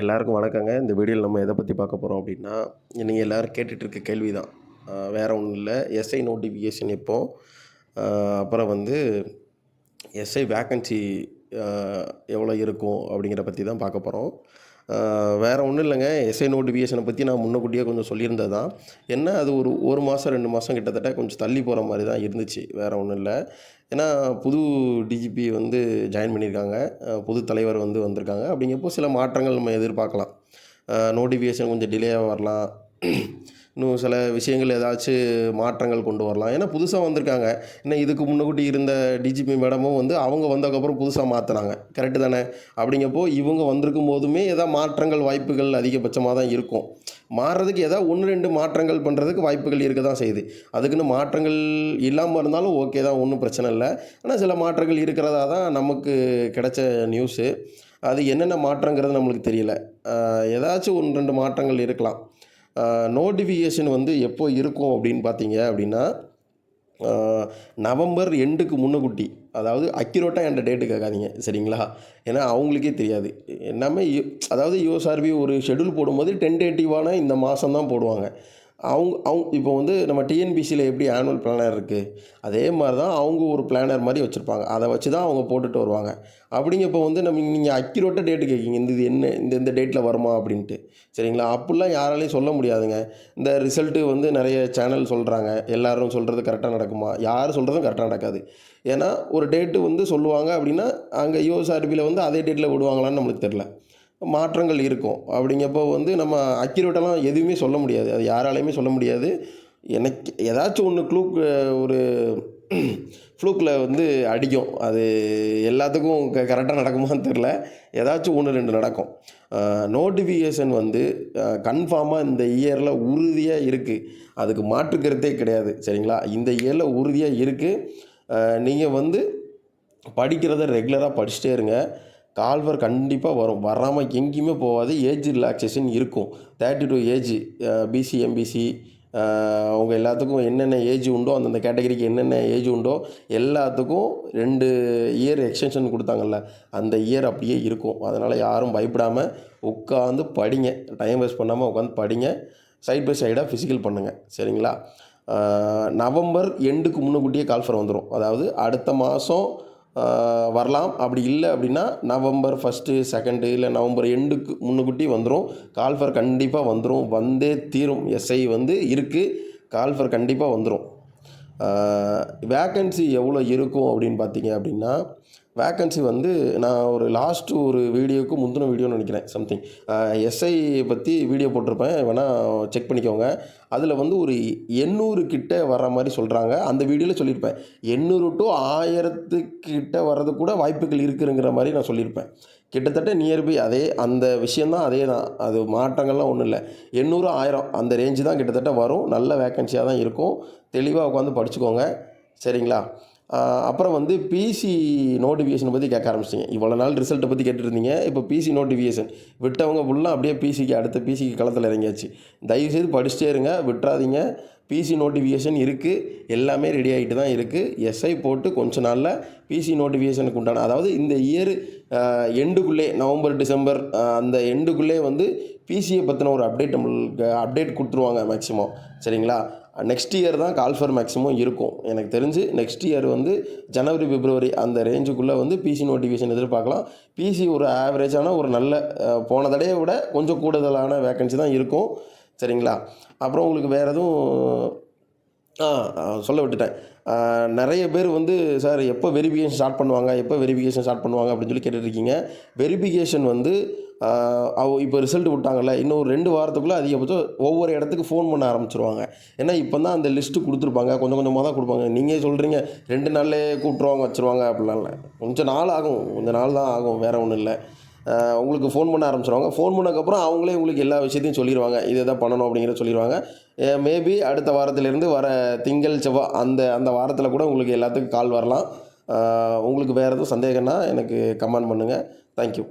எல்லாருக்கும் வணக்கங்க. இந்த வீடியோவில் நம்ம எதை பற்றி பார்க்க போகிறோம் அப்படின்னா நீங்கள் எல்லோரும் கேட்டுட்ருக்க கேள்வி தான் வேறு ஒன்றும் இல்லை. எஸ்ஐ நோட்டிஃபிகேஷன் எப்போ? அப்புறம் வந்து எஸ்ஐ வேக்கன்சி எவ்வளோ இருக்கும் அப்படிங்கிற பற்றி தான் பார்க்க போகிறோம் வேறு ஒன்றும் இல்லைங்க. எஸ்ஐ நோட்டிஃபிகேஷனை பற்றி நான் முன்னக்கூட்டியே கொஞ்சம் சொல்லியிருந்தது தான் என்ன அது ஒரு ஒரு மாதம் ரெண்டு மாதம் கிட்டத்தட்ட கொஞ்சம் தள்ளி போகிற மாதிரி தான் இருந்துச்சு. வேறு ஒன்றும் இல்லை. ஏன்னா புது டிஜிபி வந்து ஜாயின் பண்ணியிருக்காங்க. புது தலைவர் வந்து வந்திருக்காங்க. அப்படிங்கிறப்போ சில மாற்றங்கள் நம்ம எதிர்பார்க்கலாம். நோட்டிஃபிகேஷன் கொஞ்சம் டிலேயாக வரலாம். இன்னும் சில விஷயங்கள் ஏதாச்சும் மாற்றங்கள் கொண்டு வரலாம். ஏன்னா புதுசாக வந்திருக்காங்க. இன்னும் இதுக்கு முன்னக்கூட்டி இருந்த டிஜிபி மேடமும் வந்து அவங்க வந்ததுக்கப்புறம் புதுசாக மாற்றினாங்க கரெக்டு தானே? அப்படிங்கப்போ இவங்க வந்திருக்கும் போதுமே ஏதாவது மாற்றங்கள் வாய்ப்புகள் அதிகபட்சமாக தான் இருக்கும். மாறுறதுக்கு ஏதாவது ஒன்று ரெண்டு மாற்றங்கள் பண்ணுறதுக்கு வாய்ப்புகள் இருக்க தான் செய்யுது. அதுக்குன்னு மாற்றங்கள் இல்லாமல் இருந்தாலும் ஓகே தான் ஒன்றும் பிரச்சனை இல்லை. ஆனால் சில மாற்றங்கள் இருக்கிறதா தான் நமக்கு கிடைச்ச நியூஸு அது என்னென்ன மாற்றங்கிறது நம்மளுக்கு தெரியல. ஏதாச்சும் ஒன்று ரெண்டு மாற்றங்கள் இருக்கலாம். நோட்டிஃபிகேஷன் வந்து எப்போ இருக்கும் அப்படின்னு பார்த்தீங்க அப்படின்னா நவம்பர் எண்டுக்கு முன்னுக்குட்டி. அதாவது அக்யூரேட்டாக என்ற டேட்டு கேட்காதீங்க சரிங்களா? ஏன்னா அவங்களுக்கே தெரியாது. எல்லாமே யு- அதாவது யூஎஸ்ஆர்பி ஒரு ஷெடியூல் போடும்போது டென்டேட்டிவான இந்த மாதம் தான் போடுவாங்க. அவங்க அவங்க இப்போ வந்து நம்ம டிஎன்பிசியில் எப்படி ஆனுவல் பிளானர் இருக்குது அதே மாதிரி தான் அவங்க ஒரு பிளானர் மாதிரி வச்சுருப்பாங்க. அதை வச்சு தான் அவங்க போட்டுட்டு வருவாங்க. அப்படிங்கப்போ வந்து நம்ம நீங்கள் அக்யூரேட்டாக டேட்டு கேட்கிங்க இந்த இது என்ன இந்த இந்த டேட்டில் வருமா அப்படின்ட்டு. சரிங்களா? அப்படிலாம் யாராலையும் சொல்ல முடியாதுங்க. இந்த ரிசல்ட்டு வந்து நிறைய சேனல் சொல்கிறாங்க எல்லோரும் சொல்கிறது கரெக்டாக நடக்குமா? யார் சொல்கிறதும் கரெக்டாக நடக்காது. ஏன்னா ஒரு டேட்டு வந்து சொல்லுவாங்க அப்படின்னா அங்கே யூஎஸ்ஆர்பியில் வந்து அதே டேட்டில் விடுவாங்களான்னு நம்மளுக்கு தெரில மாற்றங்கள் இருக்கும். அப்படிங்கப்போ வந்து நம்ம அக்யூரேட்டெல்லாம் எதுவுமே சொல்ல முடியாது. அது யாராலையுமே சொல்ல முடியாது. எனக்கு ஏதாச்சும் ஒன்று க்ளூக் ஒரு ஃப்ளூக்கில் வந்து அடிக்கும். அது எல்லாத்துக்கும் க கரெக்டாக நடக்குமான்னு தெரில ஏதாச்சும் ஒன்று ரெண்டு நடக்கும். நோட்டிஃபிகேஷன் வந்து கன்ஃபார்மாக இந்த இயரில் உறுதியாக இருக்குது அதுக்கு மாற்றுக்கிறதே கிடையாது. சரிங்களா? இந்த இயரில் உறுதியாக இருக்குது நீங்கள் வந்து படிக்கிறத ரெகுலராக படிச்சுட்டே இருங்க. கால்வர் கண்டிப்பாக வரும். வராமல் எங்கேயுமே போகாது. ஏஜ் ரிலாக்ஸேஷன் இருக்கும். Thirty two age BC MBC அவங்க எல்லாத்துக்கும் என்னென்ன ஏஜ் உண்டோ அந்தந்த கேட்டகரிக்கு என்னென்ன ஏஜ் உண்டோ எல்லாத்துக்கும் ரெண்டு இயர் எக்ஸ்டென்ஷன் கொடுத்தாங்கல்ல அந்த இயர் அப்படியே இருக்கும். அதனால் யாரும் பயப்படாமல் உட்காந்து படிங்க. டைம் வேஸ்ட் பண்ணாமல் உட்காந்து படிங்க. சைட் பை சைடாக ஃபிசிக்கல் பண்ணுங்கள் சரிங்களா? நவம்பர் எண்டுக்கு முன்னுக்கூட்டியே கால்ஃபர் வந்துடும் அதாவது அடுத்த மாதம் வரலாம். அப்படி இல்லை அப்படின்னா நவம்பர் ஃபஸ்ட்டு செகண்டு இல்லை நவம்பர் எண்டுக்கு முன்னுக்குட்டி வந்துடும் கால்ஃபர் கண்டிப்பாக வந்துடும் வந்தே தீரும். எஸ்ஐ வந்து இருக்குது கால்ஃபர் கண்டிப்பாக வந்துடும் வேக்கன்சி எவ்வளோ இருக்கும் அப்படின்னு பார்த்தீங்க அப்படின்னா வேக்கன்சி வந்து நான் ஒரு லாஸ்ட்டு ஒரு வீடியோவுக்கு முந்தின வீடியோன்னு நினைக்கிறேன் சம்திங் எஸ்ஐ பற்றி வீடியோ போட்டிருப்பேன். வேணால் செக் பண்ணிக்கோங்க. அதில் வந்து ஒரு எண்ணூறு கிட்ட வர்ற மாதிரி சொல்கிறாங்க அந்த வீடியோவில் சொல்லியிருப்பேன். எண்ணூறு டு ஆயிரத்துக்கிட்ட வர்றது கூட வாய்ப்புகள் இருக்குதுங்கிற மாதிரி நான் சொல்லியிருப்பேன். கிட்டத்தட்ட நியர்பை அதே அந்த விஷயந்தான் அதே தான் அது மாற்றங்கள்லாம் ஒன்றும் இல்லை. எண்ணூறு ஆயிரம் அந்த ரேஞ்சு தான் கிட்டத்தட்ட வரும். நல்ல வேக்கன்சியாக தான் இருக்கும். தெளிவாக உட்காந்து படிச்சுக்கோங்க. சரிங்களா? அப்புறம் வந்து பிசி நோட்டிஃபிகேஷனை பற்றி கேட்க ஆரம்பிச்சிங்க இவ்வளோ நாள் ரிசல்ட்டை பற்றி கேட்டுருந்தீங்க. இப்போ பிசி நோட்டிஃபிகேஷன் விட்டவங்க ஃபுல்லாக அப்படியே பிசிக்கு அடுத்த பிசிக்கு களத்தில் இறங்கியாச்சு. தயவுசெய்து படிச்சுட்டே இருங்க விட்டுறாதீங்க. பிசி நோட்டிஃபிகேஷன் இருக்குது எல்லாமே ரெடி ஆகிட்டு தான் இருக்குது எஸ்ஐ போட்டு கொஞ்ச நாளில் பிசி நோட்டிஃபிகேஷனுக்கு உண்டான அதாவது இந்த இயர் எண்டுக்குள்ளே நவம்பர் டிசம்பர் அந்த எண்டுக்குள்ளே வந்து பிசியை பற்றின ஒரு அப்டேட் நம்மளுக்கு அப்டேட் கொடுத்துருவாங்க மேக்ஸிமம் சரிங்களா? நெக்ஸ்ட் இயர் தான் கால்ஃபர் மேக்ஸிமம் இருக்கும். எனக்கு தெரிஞ்சு நெக்ஸ்ட் இயர் வந்து ஜனவரி பிப்ரவரி அந்த ரேஞ்சுக்குள்ளே வந்து பிசி நோட்டிஃபிகேஷன் எதிர்பார்க்கலாம். பிசி ஒரு ஆவரேஜான ஒரு நல்ல போன தடையை விட கொஞ்சம் கூடுதலான வேக்கன்சி தான் இருக்கும். சரிங்களா? அப்புறம் உங்களுக்கு வேறு எதுவும் ஆ சொல்ல விட்டுட்டேன். நிறைய பேர் வந்து சார் எப்போ வெரிஃபிகேஷன் ஸ்டார்ட் பண்ணுவாங்க? எப்போ வெரிஃபிகேஷன் ஸ்டார்ட் பண்ணுவாங்க? அப்படின்னு சொல்லி கேட்டுட்ருக்கீங்க. வெரிஃபிகேஷன் வந்து அவ இப்போ ரிசல்ட் விட்டாங்கல்ல இன்னும் ஒரு ரெண்டு வாரத்துக்குள்ளே அதிகபட்சம் ஒவ்வொரு இடத்துக்கு ஃபோன் பண்ண ஆரம்பிச்சிருவாங்க. ஏன்னா இப்போ தான் அந்த லிஸ்ட்டு கொடுத்துருப்பாங்க. கொஞ்சம் கொஞ்சமாக தான் கொடுப்பாங்க. நீங்கள் சொல்கிறீங்க ரெண்டு நாள்லேயே கூப்பிட்ருவாங்க வச்சுருவாங்க அப்படிலாம் இல்லை. கொஞ்சம் நாள் ஆகும். கொஞ்சம் நாள் தான் ஆகும். வேறு ஒன்றும் இல்லை. உங்களுக்கு ஃபோன் பண்ண ஆரம்பிச்சிருவாங்க. ஃபோன் பண்ணக்கப்புறம் அவங்களே உங்களுக்கு எல்லா விஷயத்தையும் சொல்லிடுவாங்க இதை தான் பண்ணணும் அப்படிங்கிறத சொல்லிடுவாங்க மேபி அடுத்த வாரத்திலேருந்து வர திங்கள் செவ்வாய் அந்த அந்த வாரத்தில் கூட உங்களுக்கு எல்லாத்துக்கும் கால் வரலாம். உங்களுக்கு வேறு எதுவும் சந்தேகம்னா எனக்கு கமெண்ட் பண்ணுங்கள் தேங்க்யூ